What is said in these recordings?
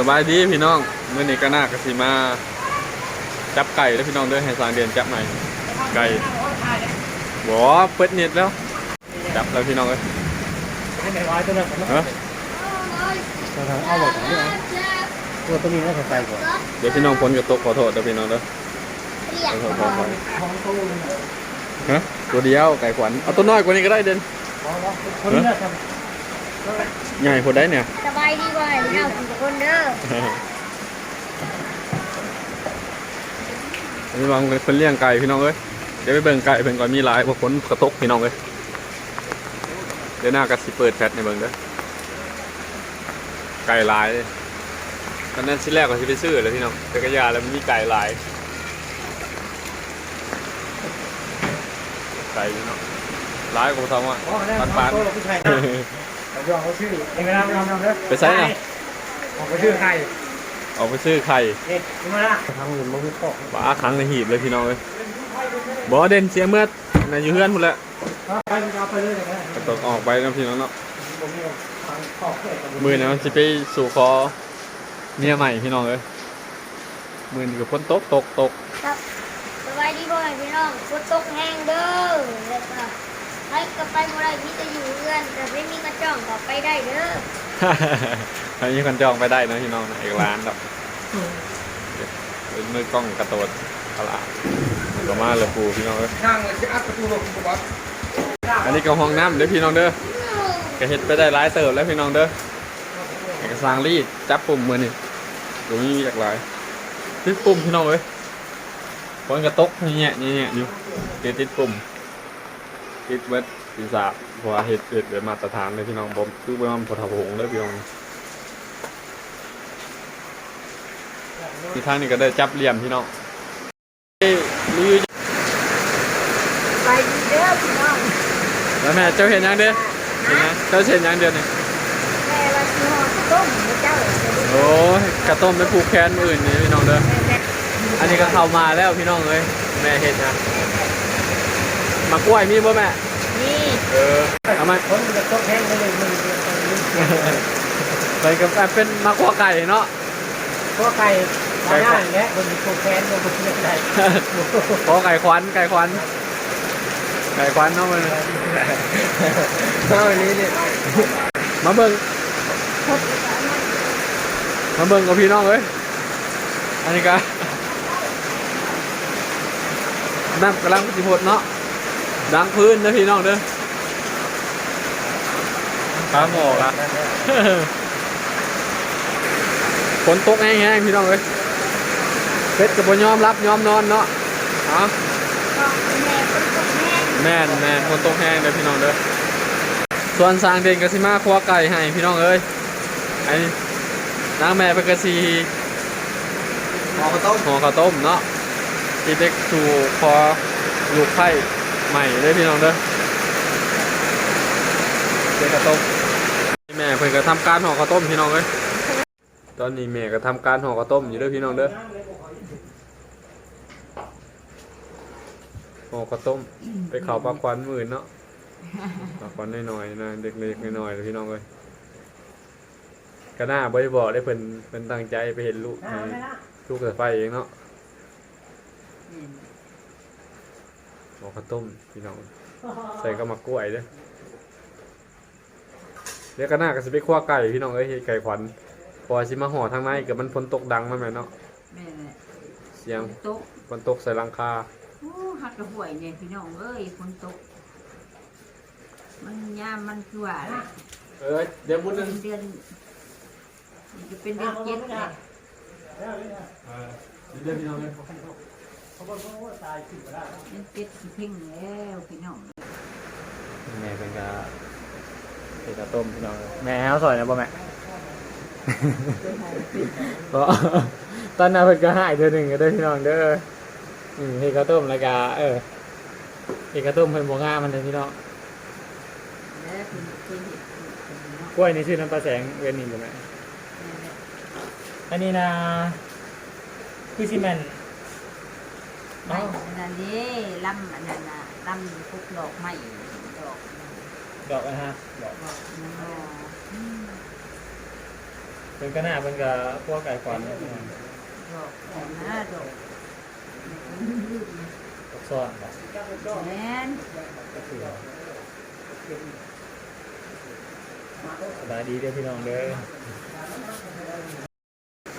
สบายดีพี่น้องเมื่อนี้ก็น่ากสิมา จับไก่แล้วพี่น้องเด้อให้สางเดือนจับใหม่ไก่บอเปิดเน็ตแล้ว จับแล้วพี่น้องเอ้ยให้ในร้อยตัวนั้นผมเอ้อเอาทางเอาบอกของนี่นะตัวตัวนี้น่าสนใจกว่าเดี๋ยวพี่น้องพ้นกับตกขอโทษเด้อพี่น้องเด้อขอโทษขอโทษของตู้ฮะตัวเดียวไก่ขวัญเอาตัวน้อยกว่านี้ก็ได้เด่นของคนนี้น่าท ใหญ่พอได้เนี่ย สบายดีกว่าเนาทุกคนเด้อพี่น้องเพิ่นเลี้ยงไก่พี่น้องเอ้ย เดี๋ยวไปเบิ่งไก่เพิ่นก่อนมีหลายบ่คนกระตกพี่น้องเอ้ย เดี๋ยวหน้าก็สิเปิดแฟลชในเบิ่งเด้อ ไก่หลายเลยตอนนั้นสิแรกก็สิไปซื้อเลยพี่น้องแต่ก็ยาแล้วมันมีไก่หลาย ไก่พี่น้องหลายกว่าทำอะำอ๋อนั่นปันขปัองนตัวเรา ผู้ชายนะเรายอมเขาชื่อเองนะยอมยอมเด้อไปใส่น่ะของเขาชื่อใครออกไปซื้อไข่เด็กนี่มาละทางอื่นมันไม่ตกบ้าครั้งในหีบเลยพี่น้องเอ้ยบ่เด่นเสียเมื่อน่ะอยู่เฮือนพุ่นแหละไปเอาไปเลยนะก็ตกออกไปนะพี่น้องเนาะผมมีทางขอบเขตมือนะมันจะไปสู่คอเมียใหม่พี่น้องเลยมือนี่กับพ้นตกตกตก ครับสบายดีกว่าพี่น้องฝนตกแห้งเด้อแล้วก็ ไปก็ไปบ่ได้มีแต่อยู่เรือนแต่ไม่มีกระจ่องก็ไปได้เด้ออันนี้คนจองไปได้นะพี่น้องนะเอกร้านแบบเป็นมือกล้องกระโดดตลาดก็มาเลยปูพี่น้องเลยข้างเลยจะอัดประตูลงปุ๊บอันนี้ก็ห้องน้ำเด้อพี่น้องเด้อก็เฮ็ดไปได้หลายเติบแล้วพี่น้องเด้อเอกสารรีดจับปุ่มมือนี่ตรงนี้มีจากหลายติดปุ่มพี่น้องเลยคนกระตกนี่เนี่ยนี่เนี่ยอยู่ติดติดปุ่ม ติดเวทศีรษะเพราะว่าเห็ดเห็ดเวมาตรฐานเลยพี่น้องผมคือเวมันพอทำหงเลยพี่น้องที่ทางนี้ก็ได้จับเหลี่ยมพี่น้องเอ้ยรีวิวไปดีเด้อพี่น้องแล้วแม่เจ้าเห็นยังเด้อเห็นยังเจ้าเห็นยังเดือนนี่แม่ว่าสิห่อข้าวต้มให้เจ้าจะได้โอ้ยกระต้มไปผูกแขนมืออื่นนี่พี่น้องเด้ออันนี้ก็เข้ามาแล้วพี่น้องเลยแม่เห็นนะมากล้วยมีบ่แม่นี่ เออเอามาคนจะตกแห้งไปเลยมันไปกับเป็นมากล้วยไก่เนาะตัวไก่มาได้อย่างเงี้ยมันมีโคแคนมันไม่ได้โอ้ไก่ควันไก่ควันไก่ควันเนาะมันเท่านี้เนี่ยมาเบิ่งมาเบิ่งกับพี่น้องเอ้ยอันนี้ก็น้ำกำลังสิพดเนาะดังพื้นนะพี่น้องเด้อ ขาหมอกอะฝนตกแห้งๆพี่น้องเอ้ยเป็ดกับบยอมรับยอมนอนเนาะเอ๋อก็แม่ฝนตกแห้งแม่นแม่นฝนตกแห้งเด้อพี่น้องเด้อส่วนสร้างเด่นกสิมาครัวไก่ให้พี่น้องเอ้ยไอ้นางแม่เป็นกะสีหอกระต้มห่อข้าวต้มเนาะที่เด็กสู่คอลูกไข่ใหม่เลยพี่น้องเด้อเด็กข้าวต้มแม่ เพิ่นก็ทำการห่อข้าวต้มพี่น้องเอ้ยตอนนี้แม่ก็ทำการห่อข้าวต้มอยู่เด้อพี่น้องเด้อห่อข้าวต้มไปเข่าปลาควันหมื่นเนาะปลาควันน้อยๆนะเด็กๆน้อยๆเลยพี่น้องเอ้ยก็น่าบ่ได้บอกได้เพิ่นเพิ่นตั้งใจไปเห็นลูกลูกสายไฟเองเนาะห่อข้าวต้มพี่น้องใส่กระมักกล้วยเด้อ เดี๋ยวก็น่าก็สิไปคั่วไก่พี่น้องเอ้ยเฮ็ดไก่ขวัญเพอสิมาห่อทางในกับมันฝนตกดังมาแม่นเนาะแม่แหละเสียงฝนตกฝนตกใส่หลังคาโอ้หักกระห่วยเนี่ยพี่น้องเอ้ยฝนตก มันยามมันคือว่าแหละเอ้ยเดี๋ยวบุญเป็นึงนเดือนนี่จะเป็นเดือนเจ็ดเลยเดี๋ยวพี่น้องเอ้ยเขาบอกว่าตายขึ้นมาได้เดือนเจ็ดสิเพ่งแล้วพี่น้อง แม่เป็นกะ เฮ็ดข้าวต้มพี่น้องเอ้ยแม่เฮาสอยนะบ่แม่บ่ตอนนั้นเพิ่นก็หายเทื่อหนึงก็เด้อพี่น้องเด้ออืมเฮ็ดข้าวต้มแล้วก็เออเฮ็ดข้าวต้มเพิ่นบ่งามมันเลยพี่น้องแล้วคุณเคยเห็นคุณเนาะกล้วยนี่ชื่อน้ำปลาแสงเวนนี่บ่แม่นั่นแหละอันนี้นะคือซีเมนไม่อันนั้นนี่ลำอันนั้นน่ะลำพวกดอกไม้ดอก ดอกนะฮะดอกดอกนั่นน่ะอืมเป็นก็หน้าเป็นกับพวกไก่ก่อนเนี่ยดอกของหน้าดอกตกซ้อนครับแม่นก็คือสบายดีเด้อพี่น้องเด้อ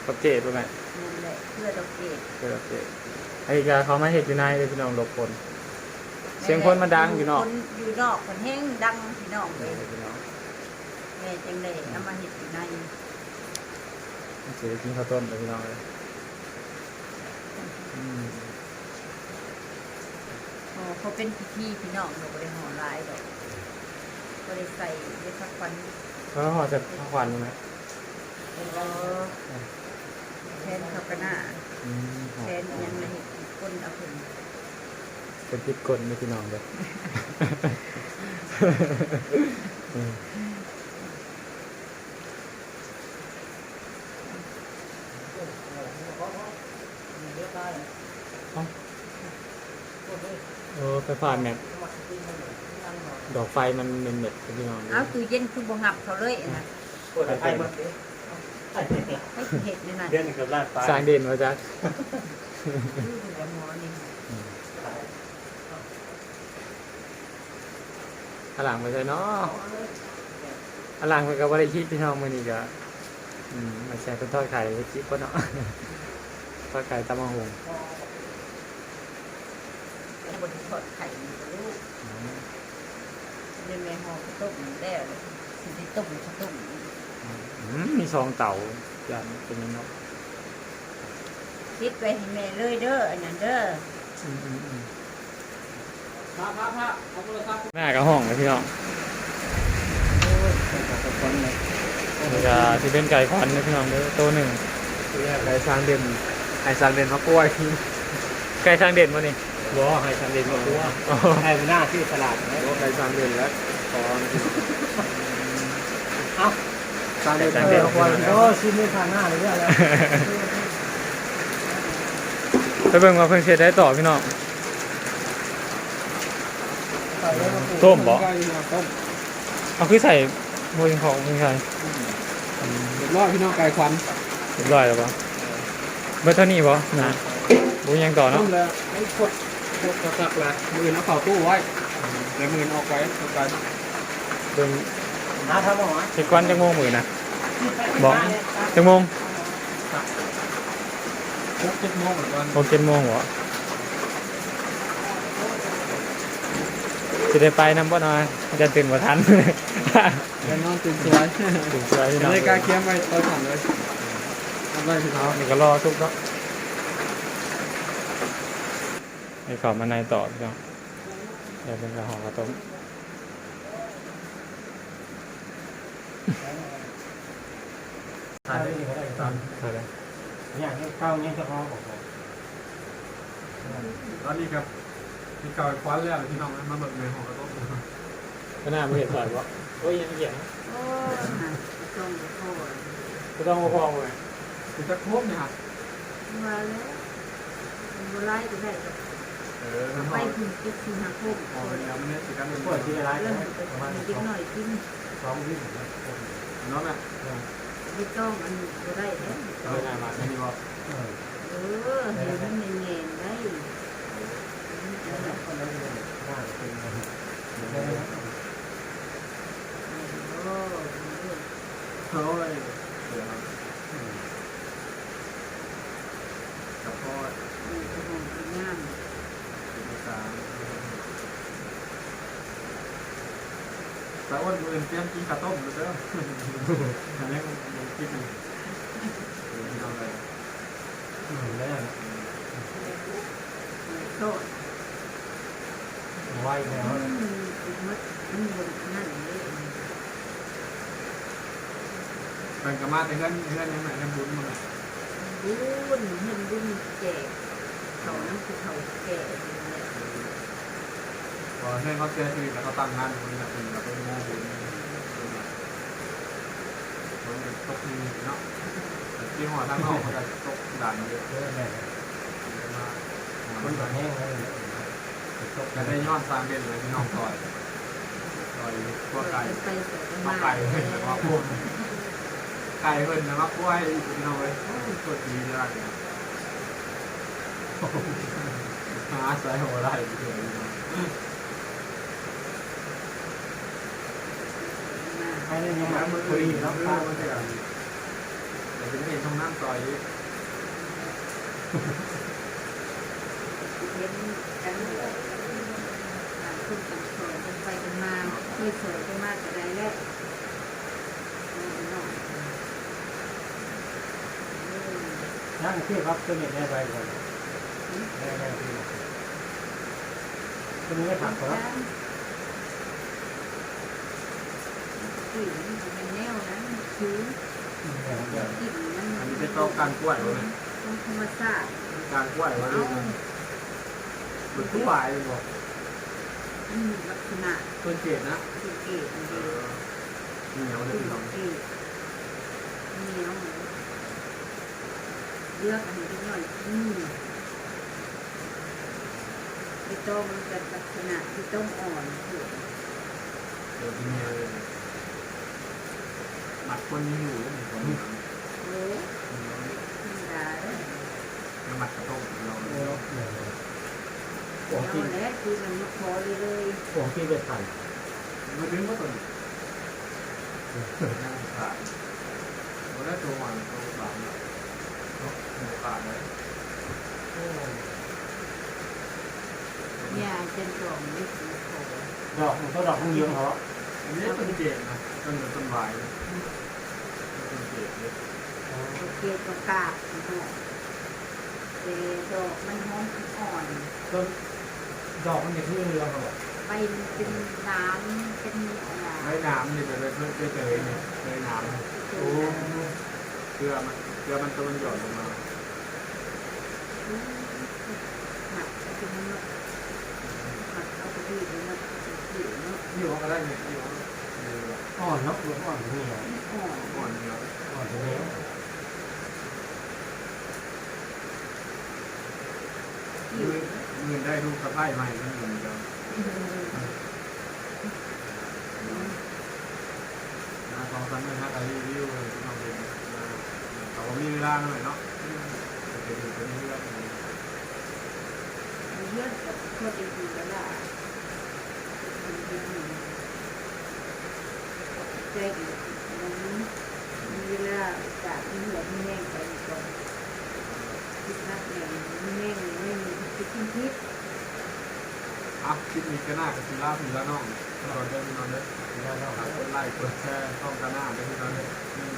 ปักเจดป่ะแม่นั่นแหละเพื่อดอกเกดเจอปักเจดไอ้กาเขามาเห็ดอยู่ในเด้อพี่น้องหลบคน เสียงคนมันดังอยู่เนาะคอยู่นอกคนแห้งดังพี่น้องเลยพี่น้องแม่จังเลยเอามาเห็ดอยู่ในเสียกินข้าวต้มเลยพี่น้องเลยอืมโอ้เขาเป็นพิธีพี่น้องเราไม่ได้ห่อลายดอกก็ได้ใส่ได้พักควันแล้วห่อจะข้าวควันไหมเออ เป็นติดกลไม่พี่น้องเลยอืมเออไฟฟ้าแม็กดอกไฟมันเป็นเม็ดพี่น้องเอาตู้เย็นคือบ่งับเขาเลยนะไฟมันให้สิเห็ดในนั้นเดือนกับลาดสร้างเด่นมาจ้ะ ดูแต่หม อนี่อลังไปใช่เนาะอลังไปกับว่าได้คิดพี่น้องมือนี้ก็อืมมาแชร์เป็นทอดไข่ไปคิดก็เนาะทอดไข่ตำมะฮงบนทอดไข่นี่ก็ลูกในแม่ห่อข้าวต้มแล้วสิได้ต้มข้าวต้มอืมมีซองเต่ายันเป็นยังเนาะคิดไปให้แม่เลยเด้ออันนั้นเด้อ แม่กับห้องเลยพี่น้องนี่ก็ที่เป็นไก่ควันนะพี่น้องเด้อตัวหนึ่งไก่สร้างเด่นไก่สร้างเด่นมากล้วยไก่ช่างเด่นวะนี่บ่ให้สำเร็จมาตัวอ๋อให้มันหน้าที่ตลาดนะไก่สร้างเด่นแล้วตอนเอ้าสร้างเด่นไก่เอเด่นอโอ้ชิมไม่ผ่านหน้าเลยเนี่ยแล้วไปเบิ่งว่าเพิ่นเช็ดได้ต่อพี่น้อง ต้มบ่ ต้มเอาคือใส่โมยของมึงใส่เรียบร้อยพี่น้องไก่ควันเรียบร้อยแล้วปะเบอร์เท่านี้ปะนะบุญยังต่อต้เนาะมแล้วไอ้ขดขดกระสักละมือเอาเข่าตู้ไว้เดี๋ยวมือออกไว้ทำการเบิ่งหาทำเอาหรอเช็ดควันจังโมงมือนะบอกจังโมงหกเจ็ดโมงเหมือนกันหกเจ็ดโมงเหรอ จะได้ไปนำบ่หน่อยจะตื่นบ่ทันแล้วนอนตื่นสวยตื่นสวยพี่น้องเลยกล้าเคี้ยมไว้ตอนสั่งเลยทำได้พี่น้องนี่ก็รอทุกเนาะให้เขอมาในต่อพี่น้องเดี๋ยวเป็นกระหองกระต้มถ่ายได้ดีก็ได้ตามใช่เลยเนี่ยเข้าเนี่ยจะพอบอกตอนนี้ครับ พี่เก่าควันแล้วพี่น้องมาเบิกในห้องกระต้มก็น่าไม่เห็นสอยวะโอ้ยยังไม่เห็นโอ้ยต้มโคตรก็ต้องมาพองเลยคือจะครบเนี่ยครับมาแล้วบัวไล่ก็ได้กับเออน้ำหไปอมถึงจุดสิงหาคมอ๋อเนี่ยมันเนี่ยสิกันเป็นปวดที่อะไรเริ่มประมาณนิดหน่อยกินสองวิ่งน้องอะไม่ต้องอันก็ได้แล้วเออมาไม่มีบอกเออเออเห็นมันเงียนๆได้ หน้าเป็นโอ้ยเดี๋ยวกับพ่อมีกระหองงามเป็นภาษาสาวอ้วนมือเตรียมกินข้าต้มเลยเด้ออันนี้มันคินอะไรแล้วโท ษไวแล้วมันมันมันบนนั่นเลยเป็นกรรมาแต่เพื่อนเพื่อนยังไงกันบุญมาเลยบุญเห็นบุญแจกเขาน้ำคือเขาแก่พอเพื่อนเขาเสียชีวิตแล้วเขาตั้งงานคนนี้แหละเป็นเราเป็นโม่บุญมันตกมีเนาะที่หัวทางนอกมันจะตกด่านเยอะเยอะแน่มามัน จะแห้งเลยตกจะได้ย้อนสร้างเด่นเลยที่น้องต่อยต่อยพวกไก่ไปใส่พวมากไก่เห็นแล้วว่าพวกไก่เพิ่นนะมากล้วยพี่น้องเลยกดดีได้นะหาใส่หัวไหล่เฉยใครได้ยังไงแล้วมัมันนคุคุยยแล้แล้ววป้าป้ามัมันนจะจะแต่ถึงเห็นช่องน้ำซอยนี้เห็นกันเลยต่าง คนต่างสวยกันไปกันมาเคยสวยกันมากแต่ใดแล้วน้องนั่งเที่ยวครับตัวนี้ได้ไปก่อนได้ได้ที่ตัวนี้ไม่ถักครับกลิ่นมันเป็นแนวนั้นชื้นเนี่ยครับเนี่ยกลิ่นมันอันนี้เป็นต้องการกล้วยวะเนี่ยต้องธรรมชาติการกล้วยวะเอานี่เหมือนผู้บายเลยบอก อืมลักษณะต้นเกตนะคือเกศมันเอดีอเหนียวเลยคือพี่น้องเกศเหนียวเลือกอันนี้นิดหน่อยอืมพี่ต้มมันจะลักษณะพี่ต้มอ่อนถูกเดี๋ยวพี่เมียเลยหมัดคนนี้อยู่แล้วเหมือนคนนี้โอ้ธรรมดาเลยหมัดกระต้มเราโอ้เนี่ย ผเอามที่แล้วคือมันพอเลยเลยผมที่ไปถ่ายไม่ถึงก็ตัวนี้ขาดวันแรกตัววันตัวสามเนาะหมูขาดเลยเนี่ยเจนกล่องไม่สีโขดอกมันก็ดอกมันเยอะเหรออันนี้ต้นเกตนะต้นเหมือนต้นวายเลยต้นเกตเลยโอเคก็กาบมันก็เจดอกมันหอมอ่อนต้น ดอกมันจะที่เรือเหรอไปเป็นน้ำเป็นอะไรได้น้ำนี่จะได้เพิ่มได้เจอเนี่ยได้น้ำโอ้เกลือมันเกลือมันตัวมันหย่อนลงมาหมักเป็นเนาะหมักเอาไปดีเลยเนาะผิวเนาะนี่ว่าก็ได้เนี่ยนี่ว่าอ่อนเนาะอ่อนที่นี่อ่อนอ่อนเนาะอ่อนที่นี่ผิวมื อมือได้ดูกระไพ่ใหม่มันเหมือนกันนะสองสามเดือนห้าการรีวิวเลยที่น้องเป็นเขาก็มีเวลาหน่อยเนาะจะดูเป็นเรื่องเลือดกับตัวจริงๆแล้วล่ะมันเป็นหนึ่งใจดีมันมีเวลาจากที่หัวมีแม่งไปก่อนคิดนักแม่งมีแม่งไม่มีคิดทิ้งทิพย์ อะคลิปนี้ก็น่ากับซีล่าซีล่าน้องนอนเดินนอนเดินแล้วก็กดไลค์กดแชร์ช่องกันหน้าได้ที่ตอนนี้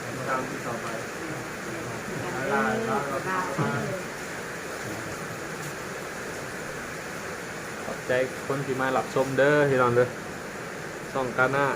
ติดตามที่ต่อไปกันเลยลาไลยขอบใจคนที่มาหลับชมเด้อที่นอนเด้อส่องกันหน้า